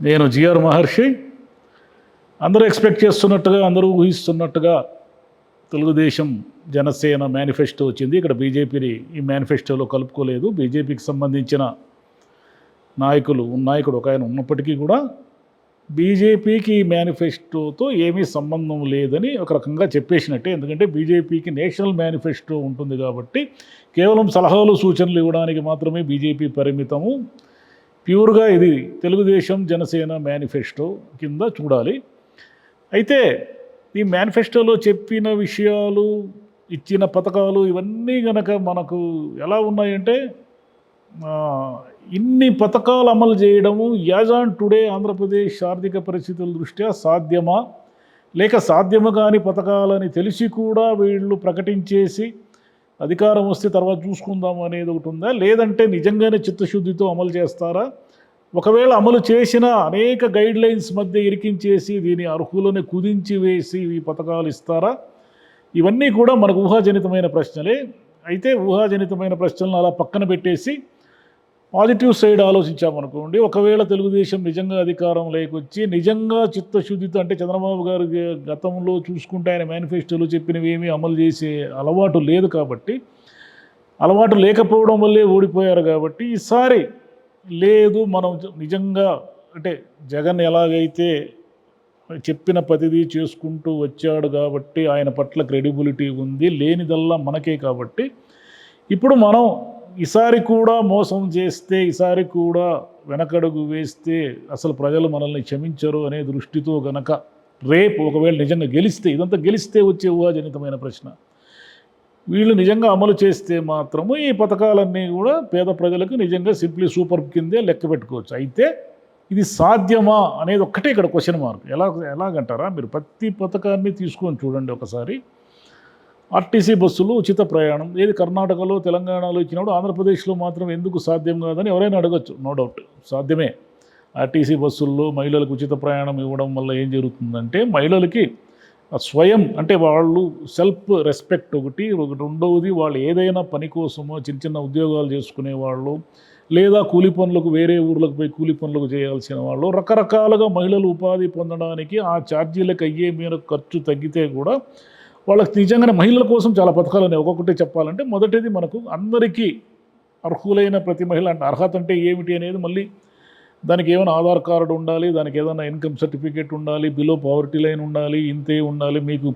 నేను జిఆర్ మహర్షి. అందరూ ఎక్స్పెక్ట్ చేస్తున్నట్టుగా అందరూ ఊహిస్తున్నట్టుగా తెలుగుదేశం జనసేన మేనిఫెస్టో వచ్చింది. ఇక్కడ బీజేపీని ఈ మేనిఫెస్టోలో కలుపుకోలేదు. బీజేపీకి సంబంధించిన నాయకులు నాయకుడు ఒక ఆయన ఉన్నప్పటికీ కూడా బీజేపీకి ఈ మేనిఫెస్టోతో ఏమీ సంబంధం లేదని ఒక రకంగా చెప్పేసినట్టే. ఎందుకంటే బీజేపీకి నేషనల్ మేనిఫెస్టో ఉంటుంది కాబట్టి కేవలం సలహాలు సూచనలు ఇవ్వడానికి మాత్రమే బీజేపీ పరిమితము. ప్యూర్గా ఇది తెలుగుదేశం జనసేన మేనిఫెస్టో కింద చూడాలి. అయితే ఈ మేనిఫెస్టోలో చెప్పిన విషయాలు ఇచ్చిన పథకాలు ఇవన్నీ గనక మనకు ఎలా ఉన్నాయంటే ఇన్ని పథకాలు అమలు చేయడము యాజ్ ఆన్ టుడే ఆంధ్రప్రదేశ్ ఆర్థిక పరిస్థితుల దృష్ట్యా సాధ్యమా? లేక సాధ్యము కాని పథకాలని తెలిసి కూడా వీళ్ళు ప్రకటించేసి అధికారం వస్తే తర్వాత చూసుకుందాం అనేది ఒకటి ఉందా? లేదంటే నిజంగానే చిత్తశుద్ధితో అమలు చేస్తారా? ఒకవేళ అమలు చేసిన అనేక గైడ్ లైన్స్ మధ్య ఇరికించేసి దీని అర్హులను కుదించి వేసి ఈ పథకాలు ఇస్తారా? ఇవన్నీ కూడా మనకు ఊహాజనితమైన ప్రశ్నలే. అయితే ఊహాజనితమైన ప్రశ్నలను అలా పక్కన పెట్టేసి పాజిటివ్ సైడ్ ఆలోచించామనుకోండి ఒకవేళ తెలుగుదేశం నిజంగా అధికారం లేకొచ్చి నిజంగా చిత్తశుద్ధితో అంటే చంద్రబాబు గారు గతంలో చూసుకుంటే ఆయన మేనిఫెస్టోలో చెప్పినవి ఏమీ అమలు చేసే అలవాటు లేదు కాబట్టి అలవాటు లేకపోవడం వల్లే ఓడిపోయారు కాబట్టి ఈసారి లేదు మనం నిజంగా అంటే జగన్ ఎలాగైతే చెప్పిన ప్రతిదీ చేసుకుంటూ వచ్చాడు కాబట్టి ఆయన పట్ల క్రెడిబిలిటీ ఉంది లేనిదల్లా మనకే కాబట్టి ఇప్పుడు మనం ఈసారి కూడా మోసం చేస్తే ఈసారి కూడా వెనకడుగు వేస్తే అసలు ప్రజలు మనల్ని క్షమించరు అనే దృష్టితో గనక రేపు ఒకవేళ నిజంగా గెలిస్తే ఇదంతా గెలిస్తే వచ్చే ఊహాజనితమైన ప్రశ్న. వీళ్ళు నిజంగా అమలు చేస్తే మాత్రము ఈ పథకాలన్నీ కూడా పేద ప్రజలకు నిజంగా సింప్లీ సూపర్ కిందే లెక్క పెట్టుకోవచ్చు. అయితే ఇది సాధ్యమా అనేది ఒక్కటే ఇక్కడ క్వశ్చన్ మార్క్ ఎలా ఎలాగంటారా? మీరు ప్రతి పథకాన్ని తీసుకొని చూడండి ఒకసారి. ఆర్టీసీ బస్సులు ఉచిత ప్రయాణం. ఏది కర్ణాటకలో తెలంగాణలో ఇచ్చినప్పుడు ఆంధ్రప్రదేశ్లో మాత్రం ఎందుకు సాధ్యం కాదని ఎవరైనా అడగచ్చు. నో డౌట్ సాధ్యమే. ఆర్టీసీ బస్సుల్లో మహిళలకు ఉచిత ప్రయాణం ఇవ్వడం వల్ల ఏం జరుగుతుందంటే మహిళలకి స్వయం అంటే వాళ్ళు సెల్ఫ్ రెస్పెక్ట్ ఒకటి ఒకటి రెండవది వాళ్ళు ఏదైనా పని కోసమో చిన్న చిన్న ఉద్యోగాలు చేసుకునే వాళ్ళు లేదా కూలి పనులకు వేరే ఊర్లకు పోయి కూలి పనులకు చేయాల్సిన వాళ్ళు రకరకాలుగా మహిళలు ఉపాధి పొందడానికి ఆ ఛార్జీలకు అయ్యే మీద ఖర్చు తగ్గితే కూడా వాళ్ళకి నిజంగానే మహిళల కోసం చాలా పథకాలు ఉన్నాయి. ఒక్కొక్కటి చెప్పాలంటే మొదటిది మనకు అందరికీ అర్హులైన ప్రతి మహిళ అంటే అర్హత అంటే ఏమిటి అనేది మళ్ళీ దానికి ఏమైనా ఆధార్ కార్డు ఉండాలి దానికి ఏదైనా ఇన్కమ్ సర్టిఫికేట్ ఉండాలి బిలో పవర్టీ లైన్ ఉండాలి ఇంతే ఉండాలి మీకు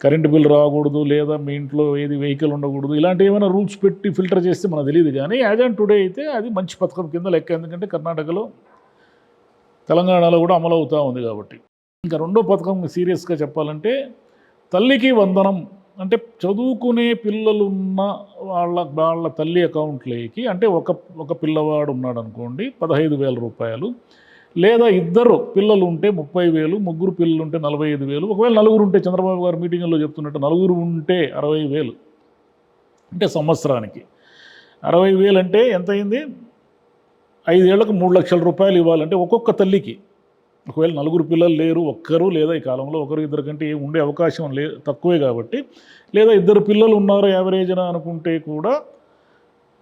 కరెంటు బిల్ రాకూడదు లేదా మీ ఇంట్లో ఏది వెహికల్ ఉండకూడదు ఇలాంటి ఏమైనా రూల్స్ పెట్టి ఫిల్టర్ చేస్తే మనకు తెలియదు కానీ యాజ్ అండ్ టుడే అయితే అది మంచి పథకం కింద లెక్క. ఎందుకంటే కర్ణాటకలో తెలంగాణలో కూడా అమలు అవుతూ ఉంది కాబట్టి. ఇంకా రెండో పథకం సీరియస్గా చెప్పాలంటే తల్లికి వందనం. అంటే చదువుకునే పిల్లలున్న వాళ్ళ వాళ్ళ తల్లి అకౌంట్లోకి అంటే ఒక ఒక పిల్లవాడు ఉన్నాడు అనుకోండి పదహైదు వేల రూపాయలు. లేదా ఇద్దరు పిల్లలు ఉంటే ముప్పై వేలు ముగ్గురు పిల్లలు ఉంటే నలభై ఐదు వేలు ఒకవేళ నలుగురు ఉంటే చంద్రబాబు గారు మీటింగ్లో చెప్తున్నట్టు నలుగురు ఉంటే అరవై వేలు. అంటే సంవత్సరానికి. అరవై వేలు అంటే ఎంత అయింది ఐదేళ్ళకు మూడు లక్షల రూపాయలు ఇవ్వాలంటే ఒక్కొక్క తల్లికి. ఒకవేళ నలుగురు పిల్లలు లేరు ఒక్కరు లేదా ఈ కాలంలో ఒకరు ఇద్దరు కంటే ఉండే అవకాశం లే తక్కువే కాబట్టి లేదా ఇద్దరు పిల్లలు ఉన్నారు యావరేజ్న అనుకుంటే కూడా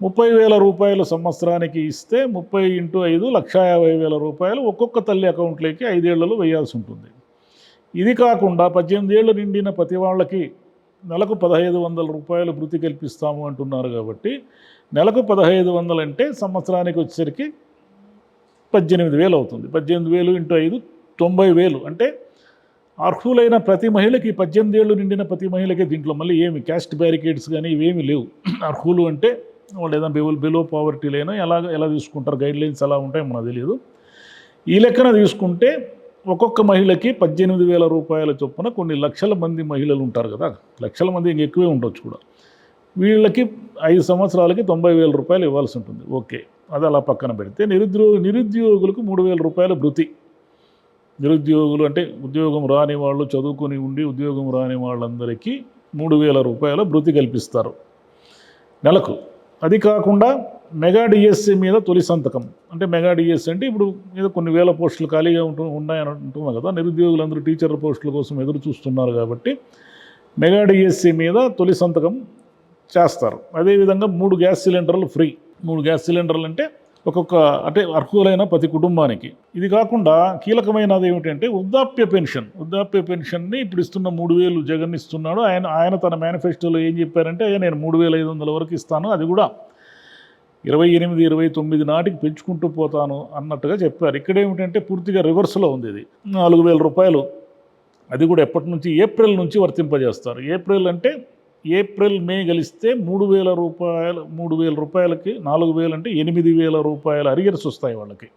ముప్పై వేల రూపాయలు సంవత్సరానికి ఇస్తే ముప్పై ఇంటూ ఐదు లక్ష యాభై వేల రూపాయలు ఒక్కొక్క తల్లి అకౌంట్లోకి ఐదేళ్ళలో వేయాల్సి ఉంటుంది. ఇది కాకుండా పద్దెనిమిది ఏళ్ళు నిండిన ప్రతి వాళ్ళకి నెలకు పదహైదు వందల రూపాయలు వృత్తి కల్పిస్తాము అంటున్నారు కాబట్టి నెలకు పదహైదు వందలు అంటే సంవత్సరానికి వచ్చేసరికి పద్దెనిమిది వేలు అవుతుంది. పద్దెనిమిది వేలు ఇంటూ ఐదు తొంభై వేలు. అంటే అర్హులైన ప్రతి మహిళకి పద్దెనిమిది ఏళ్ళు నిండిన ప్రతి మహిళకి దీంట్లో మళ్ళీ ఏమి క్యాస్ట్ బ్యారికేడ్స్ కానీ ఇవేమి లేవు. అర్హులు అంటే వాళ్ళు ఏదైనా బిలో బిలో పావర్టీ లేనో ఎలా ఎలా తీసుకుంటారు? గైడ్ లైన్స్ ఎలా ఉంటాయో మనకు తెలియదు. ఈ లెక్కన తీసుకుంటే ఒక్కొక్క మహిళకి పద్దెనిమిది వేల రూపాయల చొప్పున కొన్ని లక్షల మంది మహిళలు ఉంటారు కదా. లక్షల మంది ఇంక ఎక్కువే ఉండొచ్చు కూడా. వీళ్ళకి ఐదు సంవత్సరాలకి తొంభై వేల రూపాయలు ఇవ్వాల్సి ఉంటుంది. ఓకే. అది అలా పక్కన పెడితే నిరుద్యోగ నిరుద్యోగులకు మూడు వేల రూపాయల భృతి నిరుద్యోగులు అంటే ఉద్యోగం రాని వాళ్ళు చదువుకొని ఉండి ఉద్యోగం రాని వాళ్ళందరికీ మూడు వేల రూపాయల భృతి కల్పిస్తారు. నెలకు. అది కాకుండా మెగా డిఎస్సి మీద తొలి సంతకం. అంటే మెగా డిఎస్సి అంటే ఇప్పుడు ఏదో కొన్ని వేల పోస్టులు ఖాళీగా ఉంటు ఉన్నాయని అంటున్నాం కదా నిరుద్యోగులందరూ టీచర్ల పోస్టుల కోసం ఎదురు చూస్తున్నారు కాబట్టి మెగా డిఎస్సి మీద తొలి సంతకం చేస్తారు. అదేవిధంగా మూడు గ్యాస్ సిలిండర్లు ఫ్రీ. మూడు గ్యాస్ సిలిండర్లు అంటే ఒక్కొక్క అంటే అర్హులైన ప్రతి కుటుంబానికి. ఇది కాకుండా కీలకమైనది ఏమిటంటే వృద్ధాప్య పెన్షన్. వృద్ధాప్య పెన్షన్ని ఇప్పుడు ఇస్తున్న మూడు వేలు జగన్ ఇస్తున్నాడు. ఆయన ఆయన తన మేనిఫెస్టోలో ఏం చెప్పారంటే అయ్యా నేను మూడు వేల ఐదు వందల వరకు ఇస్తాను అది కూడా ఇరవై ఎనిమిది ఇరవై తొమ్మిది నాటికి పెంచుకుంటూ పోతాను అన్నట్టుగా చెప్పారు. ఇక్కడ ఏమిటంటే పూర్తిగా రివర్స్లో ఉంది ఇది. నాలుగు వేల రూపాయలు అది కూడా ఎప్పటి నుంచి ఏప్రిల్ నుంచి వర్తింపజేస్తారు. ఏప్రిల్ అంటే ఏప్రిల్ మే గలిస్తే మూడు వేల రూపాయలు మూడు వేల రూపాయలకి నాలుగు వేలు అంటే ఎనిమిది వేల రూపాయల అరిగర్స్ వస్తాయి వాళ్ళకి.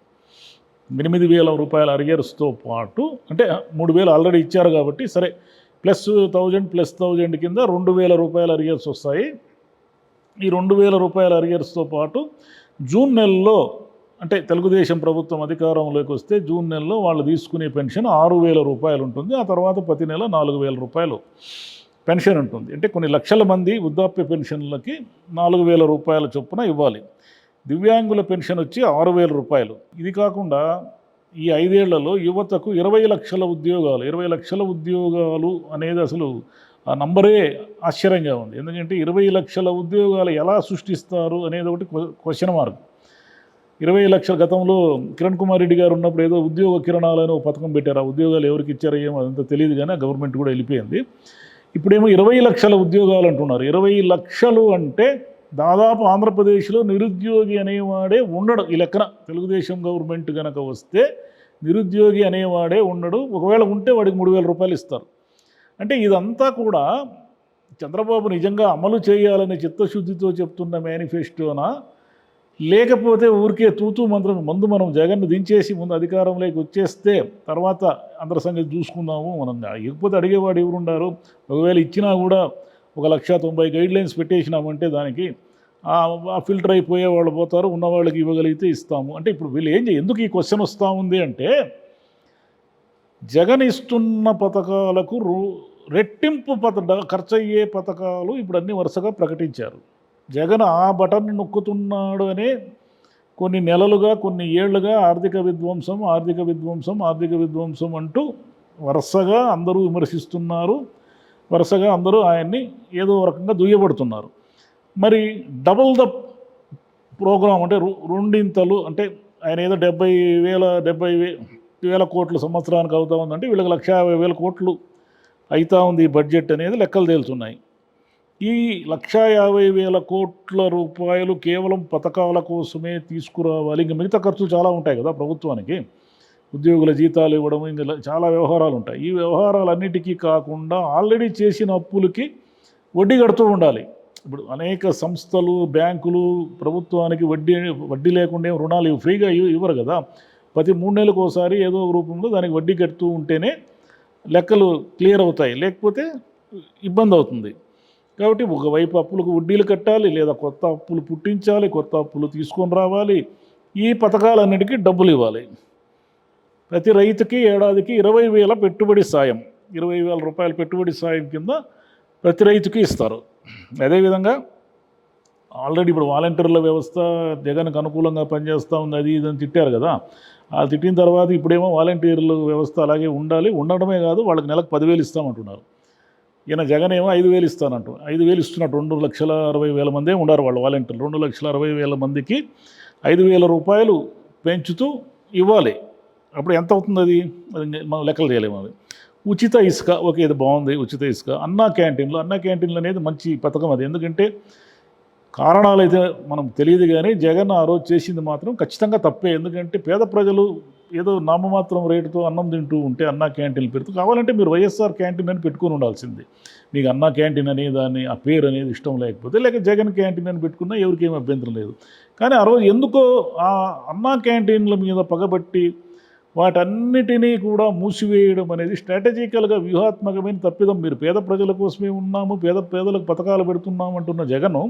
ఎనిమిది వేల రూపాయల అరిగర్స్తో పాటు అంటే మూడు వేలు ఆల్రెడీ ఇచ్చారు కాబట్టి సరే ప్లస్ థౌజండ్ ప్లస్ థౌజండ్ కింద రెండు వేల రూపాయల అరిగర్స్ వస్తాయి. ఈ రెండు వేల రూపాయల అరిగర్స్తో పాటు జూన్ నెలలో అంటే తెలుగుదేశం ప్రభుత్వం అధికారంలోకి వస్తే జూన్ నెలలో వాళ్ళు తీసుకునే పెన్షన్ ఆరు వేల రూపాయలు ఉంటుంది. ఆ తర్వాత ప్రతి నెల నాలుగు వేల రూపాయలు పెన్షన్ ఉంటుంది. అంటే కొన్ని లక్షల మంది వృద్ధాప్య పెన్షన్లకి నాలుగు వేల రూపాయల చొప్పున ఇవ్వాలి. దివ్యాంగుల పెన్షన్ వచ్చి ఆరు వేల రూపాయలు. ఇది కాకుండా ఈ ఐదేళ్ళలో యువతకు ఇరవై లక్షల ఉద్యోగాలు ఇరవై లక్షల ఉద్యోగాలు అనేది అసలు ఆ నంబరే ఆశ్చర్యంగా ఉంది. ఎందుకంటే ఇరవై లక్షల ఉద్యోగాలు ఎలా సృష్టిస్తారు అనేది ఒకటి క్వశ్చన్ మార్క్. ఇరవై లక్షల గతంలో కిరణ్ కుమార్ రెడ్డి గారు ఉన్నప్పుడు ఏదో ఉద్యోగ కిరణాలను ఒక పథకం పెట్టారు. ఆ ఉద్యోగాలు ఎవరికి ఇచ్చారో ఏమో అదంతా తెలియదు కానీ గవర్నమెంట్ కూడా వెళ్ళిపోయింది. ఇప్పుడేమో ఇరవై లక్షల ఉద్యోగాలు అంటున్నారు. ఇరవై లక్షలు అంటే దాదాపు ఆంధ్రప్రదేశ్లో నిరుద్యోగి అనేవాడే ఉండడు. ఈ లెక్కన తెలుగుదేశం గవర్నమెంట్ కనుక వస్తే నిరుద్యోగి అనేవాడే ఉండడు. ఒకవేళ ఉంటే వాడికి మూడు వేల రూపాయలు ఇస్తారు. అంటే ఇదంతా కూడా చంద్రబాబు నిజంగా అమలు చేయాలనే చిత్తశుద్ధితో చెప్తున్న మేనిఫెస్టోనా? లేకపోతే ఊరికే తూతూ మంత్రం ముందు మనం జగన్ను దించేసి ముందు అధికారంలోకి వచ్చేస్తే తర్వాత అందరి సంగతి చూసుకుందాము మనం. ఇకపోతే అడిగేవాడు ఎవరుండారు? ఒకవేళ ఇచ్చినా కూడా ఒక లక్ష తొంభై గైడ్ లైన్స్ పెట్టేసినామంటే దానికి ఫిల్టర్ అయిపోయే వాళ్ళు పోతారు ఉన్న వాళ్ళకి ఇవ్వగలిగితే ఇస్తాము. అంటే ఇప్పుడు వీళ్ళు ఏం చేయ ఎందుకు ఈ క్వశ్చన్ వస్తూ ఉంది అంటే జగన్ ఇస్తున్న పథకాలకు రెట్టింపు పథ ఖర్చు అయ్యే పథకాలు ఇప్పుడు అన్ని వరుసగా ప్రకటించారు. జగన్ ఆ బటన్ నొక్కుతున్నాడు అనే కొన్ని నెలలుగా కొన్ని ఏళ్ళుగా ఆర్థిక విధ్వంసం ఆర్థిక విధ్వంసం ఆర్థిక విధ్వంసం అంటూ వరుసగా అందరూ విమర్శిస్తున్నారు. వరుసగా అందరూ ఆయన్ని ఏదో రకంగా దుయ్యబడుతున్నారు. మరి డబుల్ ద ప్రోగ్రాం అంటే రు- రెండింతలు అంటే ఆయన ఏదో డెబ్బై వేల డెబ్బై వేల కోట్లు సంవత్సరానికి అవుతా ఉందంటే వీళ్ళకి లక్ష యాభై వేల కోట్లు అవుతా ఉంది ఈ బడ్జెట్ అనేది లెక్కలు తేలుతున్నాయి. ఈ లక్షా యాభై వేల కోట్ల రూపాయలు కేవలం పథకాల కోసమే తీసుకురావాలి. ఇంకా మిగతా ఖర్చులు చాలా ఉంటాయి కదా ప్రభుత్వానికి. ఉద్యోగుల జీతాలు ఇవ్వడం ఇంకా చాలా వ్యవహారాలు ఉంటాయి. ఈ వ్యవహారాలన్నిటికీ కాకుండా ఆల్రెడీ చేసిన అప్పులకి వడ్డీ కడుతూ ఉండాలి. ఇప్పుడు అనేక సంస్థలు బ్యాంకులు ప్రభుత్వానికి వడ్డీ వడ్డీ లేకుండా రుణాలు ఇవి ఫ్రీగా ఇవ్వరు కదా. ప్రతి మూడు నెలలకు ఒకసారి ఏదో రూపంలో దానికి వడ్డీ కడుతూ ఉంటేనే లెక్కలు క్లియర్ అవుతాయి. లేకపోతే ఇబ్బంది అవుతుంది. కాబట్టి ఒకవైపు అప్పులకు వడ్డీలు కట్టాలి లేదా కొత్త అప్పులు పుట్టించాలి కొత్త అప్పులు తీసుకొని రావాలి. ఈ పథకాలన్నిటికీ డబ్బులు ఇవ్వాలి. ప్రతి రైతుకి ఏడాదికి ఇరవై వేల పెట్టుబడి సాయం ఇరవై వేల రూపాయల పెట్టుబడి సాయం కింద ప్రతి రైతుకి ఇస్తారు. అదేవిధంగా ఆల్రెడీ ఇప్పుడు వాలంటీర్ల వ్యవస్థ జగన్కి అనుకూలంగా పనిచేస్తూ ఉంది అది ఇది అని తిట్టారు కదా. ఆ తిట్టిన తర్వాత ఇప్పుడేమో వాలంటీర్ల వ్యవస్థ అలాగే ఉండాలి. ఉండడమే కాదు వాళ్ళకి నెలకు పదివేలు ఇస్తామంటున్నారు. ఈయన జగన్ ఏమో ఐదు వేలు ఇస్తానంటు. ఐదు వేలు ఇస్తున్నట్టు రెండు లక్షల అరవై వేల మందే ఉన్నారు వాళ్ళు వాలంటీర్లు. రెండు లక్షల అరవై వేల మందికి ఐదు వేల రూపాయలు పెంచుతూ ఇవ్వాలి. అప్పుడు ఎంత అవుతుంది అది? అది మనం లెక్కలు చేయలేము అది ఉచిత ఇసుక ఓకే ఇది బాగుంది ఉచిత ఇసుక. అన్నా క్యాంటీన్లు అన్నా క్యాంటీన్లు అనేది మంచి పథకం అది. ఎందుకంటే కారణాలు అయితే మనం తెలియదు కానీ జగన్ ఆ రోజు చేసింది మాత్రం ఖచ్చితంగా తప్పే. ఎందుకంటే పేద ప్రజలు ఏదో నామమాత్రం రేటుతో అన్నం తింటూ ఉంటే అన్నా క్యాంటీన్లు పెడుతూ కావాలంటే మీరు వైఎస్ఆర్ క్యాంటీన్ అని పెట్టుకుని ఉండాల్సింది. మీకు అన్నా క్యాంటీన్ అనే దాన్ని ఆ పేరు అనేది ఇష్టం లేకపోతే లేక జగన్ క్యాంటీన్ అని పెట్టుకున్నా ఎవరికి అభ్యంతరం లేదు. కానీ ఆ రోజు ఎందుకో ఆ అన్నా క్యాంటీన్ల మీద పగబట్టి వాటన్నిటినీ కూడా మూసివేయడం అనేది స్ట్రాటజికల్గా వ్యూహాత్మకమైన తప్పిదం. మీరు పేద ప్రజల కోసమే ఉన్నాము పేద పేదలకు పథకాలు పెడుతున్నాము అంటున్న జగను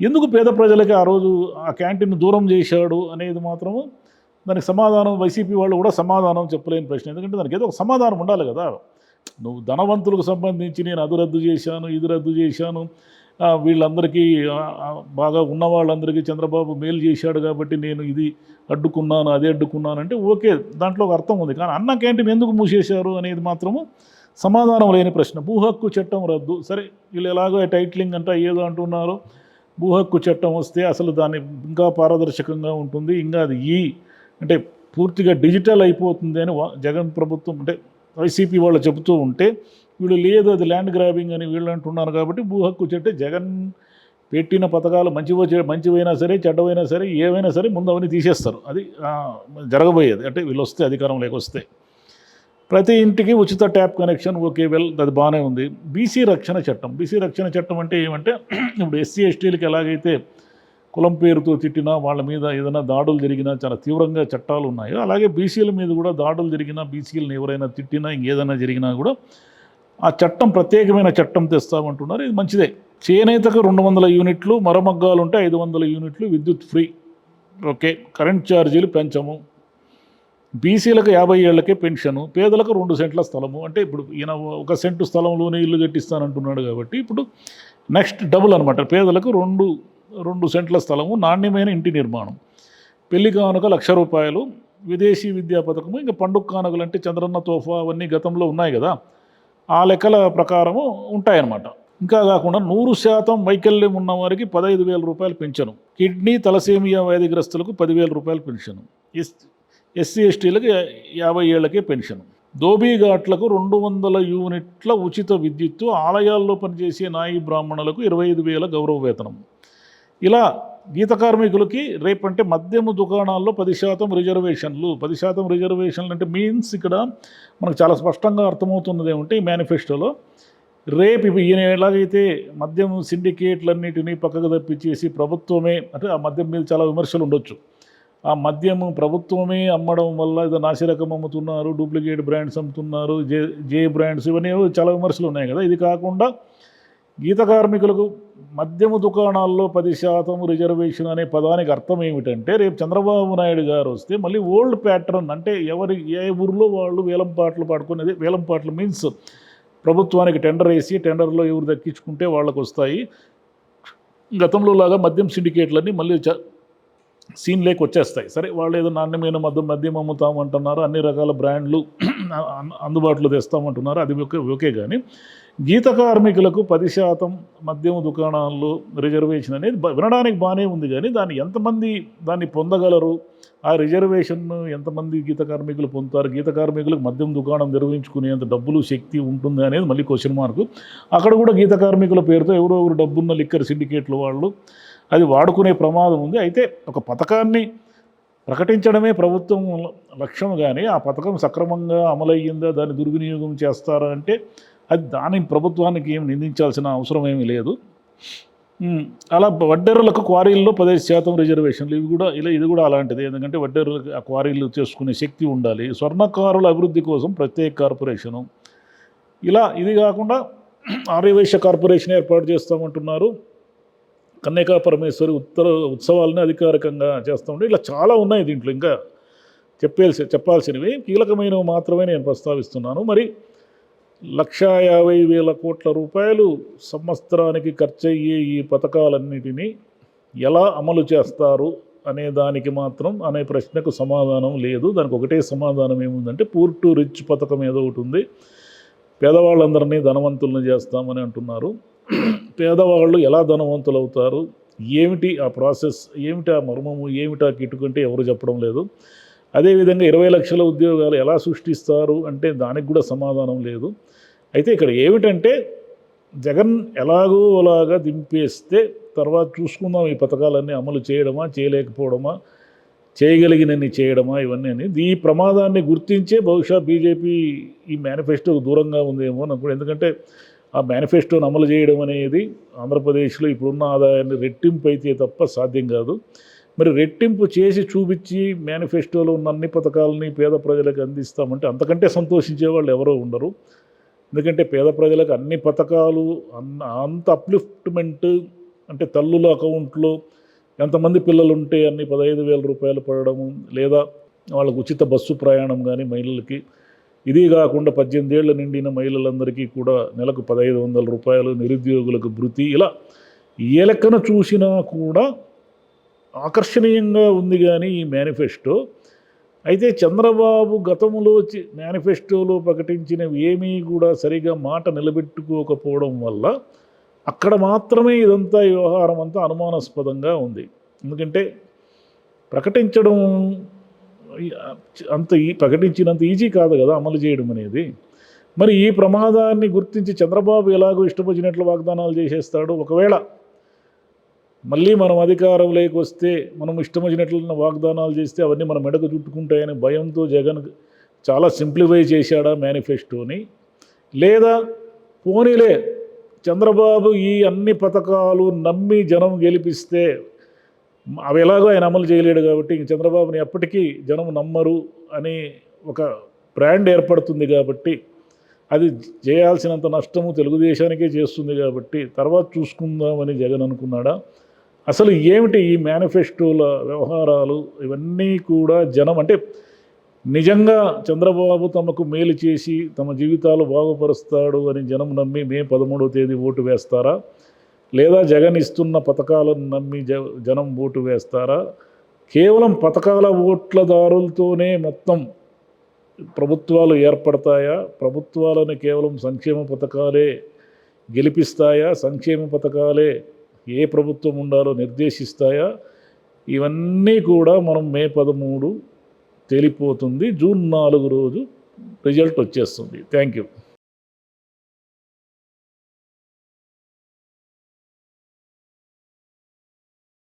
ఎందుకు పేద ప్రజలకి ఆ రోజు ఆ క్యాంటీన్ దూరం చేశాడు అనేది మాత్రము దానికి సమాధానం వైసీపీ వాళ్ళు కూడా సమాధానం చెప్పలేని ప్రశ్న. ఎందుకంటే దానికి ఏదో ఒక సమాధానం ఉండాలి కదా. నువ్వు ధనవంతులకు సంబంధించి నేను అది రద్దు చేశాను ఇది రద్దు చేశాను. వీళ్ళందరికీ బాగా ఉన్న వాళ్ళందరికీ చంద్రబాబు మేలు చేశాడు కాబట్టి నేను ఇది అడ్డుకున్నాను అదే అడ్డుకున్నాను అంటే ఓకే దాంట్లో ఒక అర్థం ఉంది. కానీ అన్న క్యాంటీన్ ఎందుకు మూసేశారు అనేది మాత్రము సమాధానం లేని ప్రశ్న. భూ హక్కు చట్టం రద్దు. సరే వీళ్ళు ఎలాగో టైట్లింగ్ అంటే ఏదో అంటున్నారు. భూ హక్కు చట్టం వస్తే అసలు దాన్ని ఇంకా పారదర్శకంగా ఉంటుంది. ఇంకా అది ఈ అంటే పూర్తిగా డిజిటల్ అయిపోతుంది అని వా- జగన్ ప్రభుత్వం అంటే వైసీపీ వాళ్ళు చెబుతూ ఉంటే వీళ్ళు లేదు అది ల్యాండ్ గ్రాబింగ్ అని వీళ్ళు అంటున్నారు కాబట్టి భూ హక్కు చట్టం జగన్ పెట్టిన పథకాలు మంచివో మంచివైనా సరే చెడ్డవైనా సరే ఏవైనా సరే ముందు అవన్నీ తీసేస్తారు. అది జరగబోయేది. అంటే వీళ్ళు వస్తే అధికారంలోకి వస్తే ప్రతి ఇంటికి ఉచిత ట్యాప్ కనెక్షన్ ఓకే వెల్ అది బాగానే ఉంది. బీసీ రక్షణ చట్టం. బీసీ రక్షణ చట్టం అంటే ఏమంటే ఇప్పుడు ఎస్సీ ఎస్టీలకి ఎలాగైతే కులం పేరుతో తిట్టినా వాళ్ళ మీద ఏదైనా దాడులు జరిగినా చాలా తీవ్రంగా చట్టాలు ఉన్నాయో. అలాగే బీసీల మీద కూడా దాడులు జరిగినా బీసీలను ఎవరైనా తిట్టినా ఇంకేదైనా జరిగినా కూడా ఆ చట్టం ప్రత్యేకమైన చట్టం తెస్తామంటున్నారు ఇది మంచిదే. చేనేతకు రెండు వందల యూనిట్లు మరమగ్గాలు ఉంటే ఐదు వందల యూనిట్లు విద్యుత్ ఫ్రీ. ఓకే. కరెంట్ ఛార్జీలు పెంచము. బీసీలకు యాభై ఏళ్ళకే పెన్షను పేదలకు రెండు సెంట్ల స్థలము. అంటే ఇప్పుడు ఈయన ఒక సెంటు స్థలంలోనే ఇల్లు కట్టిస్తానంటున్నాడు కాబట్టి ఇప్పుడు నెక్స్ట్ డబుల్ అనమాట పేదలకు రెండు రెండు సెంట్ల స్థలము నాణ్యమైన ఇంటి నిర్మాణం. పెళ్ళి కానుక లక్ష రూపాయలు విదేశీ విద్యా పథకము ఇంకా పండుగ కానుకలు అంటే చంద్రన్న తోఫా అవన్నీ గతంలో ఉన్నాయి కదా. ఆ లెక్కల ప్రకారము ఉంటాయన్నమాట. ఇంకా కాకుండా నూరు శాతం వైకల్యం ఉన్న వారికి పదహైదు వేల రూపాయలు పెన్షను. కిడ్నీ తలసేమియా వ్యాధిగ్రస్తులకు పదివేల రూపాయలు పెన్షను. ఎస్ ఎస్సీ ఎస్టీలకు యాభై ఏళ్ళకే పెన్షన్. దోబీఘాట్లకు రెండు వందల యూనిట్ల ఉచిత విద్యుత్తు ఆలయాల్లో పనిచేసే నాయి బ్రాహ్మణులకు ఇరవై ఐదు వేల గౌరవ వేతనం. ఇలా గీత కార్మికులకి రేపంటే మద్యము దుకాణాల్లో పది శాతం రిజర్వేషన్లు. పది శాతం రిజర్వేషన్లు అంటే మీన్స్ ఇక్కడ మనకు చాలా స్పష్టంగా అర్థమవుతున్నది ఏమంటే ఈ మేనిఫెస్టోలో రేపు ఇవి ఈయన ఎలాగైతే మద్యం సిండికేట్లన్నిటినీ పక్కకు తప్పించేసి ప్రభుత్వమే అంటే ఆ మద్యం మీద చాలా విమర్శలు ఉండొచ్చు. ఆ మద్యము ప్రభుత్వమే అమ్మడం వల్ల ఏదో నాసిరకం అమ్ముతున్నారు డూప్లికేట్ బ్రాండ్స్ అమ్ముతున్నారు జే జే బ్రాండ్స్ ఇవన్నీ చాలా విమర్శలు ఉన్నాయి కదా. ఇది కాకుండా గీత కార్మికులకు మద్యము దుకాణాల్లో పది శాతం రిజర్వేషన్ అనే పదానికి అర్థం ఏమిటంటే రేపు చంద్రబాబు నాయుడు గారు వస్తే మళ్ళీ ఓల్డ్ ప్యాటర్న్ అంటే ఎవరి ఏ ఊర్లో వాళ్ళు వేలం పాటలు పాడుకునేది వేలం పాటలు మీన్స్ ప్రభుత్వానికి టెండర్ వేసి టెండర్లో ఎవరు దక్కించుకుంటే వాళ్ళకు వస్తాయి. గతంలో లాగా మద్యం సిండికేట్లన్నీ మళ్ళీ చ సీన్ లేక వచ్చేస్తాయి. సరే వాళ్ళు ఏదో నాణ్యమైన మద్యం మద్యం అమ్ముతామంటున్నారు అన్ని రకాల బ్రాండ్లు అన్- అందుబాటులో తెస్తామంటున్నారు అది ఓకే ఓకే కానీ గీత కార్మికులకు పది శాతం మద్యం దుకాణాల్లో రిజర్వేషన్ అనేది వినడానికి బాగానే ఉంది కానీ దాన్ని ఎంతమంది దాన్ని పొందగలరు? ఆ రిజర్వేషన్ను ఎంతమంది గీత కార్మికులు పొందుతారు? గీత కార్మికులకు మద్యం దుకాణం నిర్వహించుకునేంత డబ్బులు శక్తి ఉంటుంది అనేది మళ్ళీ క్వశ్చన్ మార్కు అక్కడ కూడా గీత కార్మికుల పేరుతో ఎవరో ఎవరు డబ్బున్న లిక్కర్ సిండికేట్ల వాళ్ళు అది వాడుకునే ప్రమాదం ఉంది. అయితే ఒక పథకాన్ని ప్రకటించడమే ప్రభుత్వం లక్ష్యం కానీ ఆ పథకం సక్రమంగా అమలయ్యిందా? దాన్ని దుర్వినియోగం చేస్తారా? అంటే అది దాని ప్రభుత్వానికి ఏం నిందించాల్సిన అవసరం ఏమీ లేదు. అలా వడ్డెర్రలకు క్వారీల్లో పదిహేను శాతం రిజర్వేషన్లు ఇవి కూడా ఇలా ఇది కూడా అలాంటిది. ఎందుకంటే వడ్డెర్రలకు ఆ క్వారీలు చేసుకునే శక్తి ఉండాలి. స్వర్ణకారుల అభివృద్ధి కోసం ప్రత్యేక కార్పొరేషను. ఇలా ఇది కాకుండా ఆర్యవైశ్య కార్పొరేషన్ ఏర్పాటు చేస్తామంటున్నారు. కన్యకా పరమేశ్వరి ఉత్తర ఉత్సవాలని అధికారికంగా చేస్తామంటే ఇలా చాలా ఉన్నాయి దీంట్లో. ఇంకా చెప్పాల్సి చెప్పాల్సినవి. కీలకమైనవి మాత్రమే నేను ప్రస్తావిస్తున్నాను. మరి లక్షా యాభై వేల కోట్ల రూపాయలు సంవత్సరానికి ఖర్చయ్యే ఈ పథకాలన్నిటినీ ఎలా అమలు చేస్తారు అనే దానికి మాత్రం అనే ప్రశ్నకు సమాధానం లేదు. దానికి ఒకటే సమాధానం ఏముందంటే పూర్ టు రిచ్ పథకం ఏదో ఒకటి ఉంది. పేదవాళ్ళందరినీ ధనవంతులను చేస్తామని అంటున్నారు. పేదవాళ్ళు ఎలా ధనవంతులు అవుతారు ఏమిటి ఆ ప్రాసెస్? ఏమిటి ఆ మర్మము? ఏమిటి ఆ కిటుకంటే ఎవరు చెప్పడం లేదు. అదేవిధంగా ఇరవై లక్షల ఉద్యోగాలు ఎలా సృష్టిస్తారు అంటే దానికి కూడా సమాధానం లేదు. అయితే ఇక్కడ ఏమిటంటే జగన్ ఎలాగో అలాగా దింపేస్తే తర్వాత చూసుకుందాం ఈ పథకాలన్నీ అమలు చేయడమా చేయలేకపోవడమా చేయగలిగినన్ని చేయడమా ఇవన్నీ అని ఈ ప్రమాదాన్ని గుర్తించే బహుశా బీజేపీ ఈ మేనిఫెస్టోకు దూరంగా ఉందేమో నాకు అనుకో ఎందుకంటే ఆ మేనిఫెస్టోను అమలు చేయడం అనేది ఆంధ్రప్రదేశ్లో ఇప్పుడున్న ఆదాయాన్ని రెట్టింపు అయితే తప్ప సాధ్యం కాదు. మరి రెట్టింపు చేసి చూపించి మేనిఫెస్టోలో ఉన్న అన్ని పథకాలని పేద ప్రజలకు అందిస్తామంటే అంతకంటే సంతోషించే వాళ్ళు ఎవరో ఉండరు. ఎందుకంటే పేద ప్రజలకు అన్ని పథకాలు అన్న అంత అప్లిఫ్ట్మెంట్ అంటే తల్లుల అకౌంట్లో ఎంతమంది పిల్లలు ఉంటే అన్ని పదహైదు వేల రూపాయలు పడడము లేదా వాళ్ళకు ఉచిత బస్సు ప్రయాణం కానీ మహిళలకి. ఇది కాకుండా పద్దెనిమిది ఏళ్ళ నిండిన మహిళలందరికీ కూడా నెలకు పదహైదు వందల రూపాయలు నిరుద్యోగులకు భృతి. ఇలా ఏ లెక్కన చూసినా కూడా ఆకర్షణీయంగా ఉంది కానీ ఈ మేనిఫెస్టో. అయితే చంద్రబాబు గతంలో మేనిఫెస్టోలో ప్రకటించినవి ఏమీ కూడా సరిగా మాట నిలబెట్టుకోకపోవడం వల్ల అక్కడ మాత్రమే ఇదంతా వ్యవహారం అంతా అనుమానాస్పదంగా ఉంది. ఎందుకంటే ప్రకటించడం అంత ఈ ప్రకటించినంత ఈజీ కాదు కదా అమలు చేయడం అనేది. మరి ఈ ప్రమాదాన్ని గుర్తించి చంద్రబాబు ఎలాగో ఇష్టపచ్చినట్లు వాగ్దానాలు చేసేస్తాడు. ఒకవేళ మళ్ళీ మనం అధికారంలోకి వస్తే మనం ఇష్టం వాగ్దానాలు చేస్తే అవన్నీ మనం మెడకు చుట్టుకుంటాయని భయంతో జగన్ చాలా సింప్లిఫై చేశాడా మేనిఫెస్టోని. లేదా పోనీలే చంద్రబాబు ఈ అన్ని పథకాలు నమ్మి జనం గెలిపిస్తే అవి ఎలాగో ఆయన అమలు చేయలేడు కాబట్టి ఇంక చంద్రబాబుని ఎప్పటికీ జనం నమ్మరు అని ఒక బ్రాండ్ ఏర్పడుతుంది కాబట్టి అది చేయాల్సినంత నష్టము తెలుగుదేశానికే చేస్తుంది కాబట్టి తర్వాత చూసుకుందామని జగన్ అనుకున్నాడా? అసలు ఏమిటి ఈ మేనిఫెస్టోల వ్యవహారాలు? ఇవన్నీ కూడా జనం అంటే నిజంగా చంద్రబాబు తమకు మేలు చేసి తమ జీవితాలు బాగుపరుస్తాడు అని జనం నమ్మి మే పదమూడవ తేదీ ఓటు వేస్తారా? లేదా జగన్ ఇస్తున్న పథకాలను నమ్మి జ జనం ఓటు వేస్తారా? కేవలం పథకాల ఓట్లదారులతోనే మొత్తం ప్రభుత్వాలు ఏర్పడతాయా? ప్రభుత్వాలను కేవలం సంక్షేమ పథకాలే గెలిపిస్తాయా? సంక్షేమ పథకాలే ఏ ప్రభుత్వం ఉండాలో నిర్దేశిస్తాయా? ఇవన్నీ కూడా మనం మే పదమూడు తేలిపోతుంది. జూన్ నాలుగు రోజు రిజల్ట్ వచ్చేస్తుంది. Thank you.